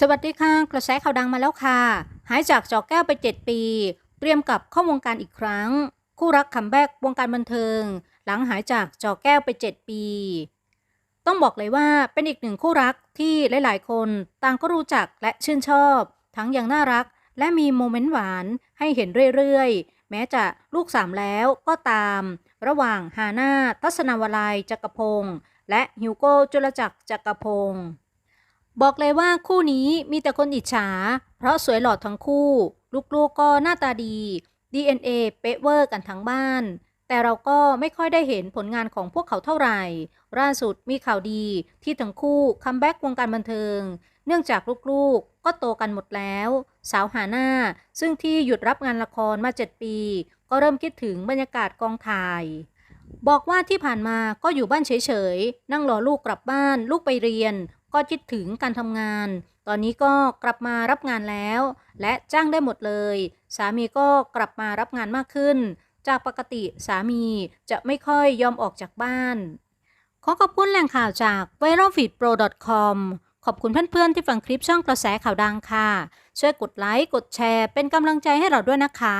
สวัสดีค่ะ กระแสข่าวดังมาแล้วค่ะ หายจากจอแก้วไป 7 ปี เตรียมกลับเข้าวงการอีกครั้ง คู่รักคัมแบ็กวงการบันเทิง หลังหายจากจอแก้วไป 7 ปี ต้องบอกเลยว่าเป็นอีกหนึ่งคู่รักที่หลาย ๆ คนต่างก็รู้จักและชื่นชอบ ทั้งย่างน่ารักและมีโมเมนต์หวานให้เห็นเรื่อย ๆ แม้จะลูกสามแล้วก็ตาม ระหว่างฮาน่าทัศนวลัยจักรพงศ์และฮิวโก้จุลจักรจักรพงศ์ บอกเลยว่าคู่นี้มีแต่คนอิจฉา เพราะสวยหล่อทั้งคู่ ลูกๆก็หน้าตาดี DNA เป๊ะเวอร์กันทั้งบ้าน แต่เราก็ไม่ค่อยได้เห็นผลงานของพวกเขาเท่าไหร่ล่าสุดมีข่าวดีที่ทั้งคู่คัมแบ็กวงการบันเทิง เนื่องจากลูกๆก็โตกันหมดแล้ว สาวหาน่าซึ่งที่หยุดรับงานละครมา 7 ปี ก็เริ่มคิดถึงบรรยากาศกองถ่ายบอกว่าที่ผ่านมาก็อยู่บ้านเฉยๆ นั่งรอลูกกลับบ้าน ลูกไปเรียน ก็คิดถึงการทำงาน ตอนนี้ก็กลับมารับงานแล้ว และจ้างได้หมดเลย สามีก็กลับมารับงานมากขึ้น จากปกติสามีจะไม่ค่อยยอมออกจากบ้าน ขอขอบคุณแหล่งข่าวจาก v i r a l f e e d p r o com ขอบคุณเพื่อนๆที่ฟังคลิปช่องกระแสข่าวดังค่ะ ช่วยกดไลค์ กดแชร์ เป็นกำลังใจให้เราด้วยนะคะ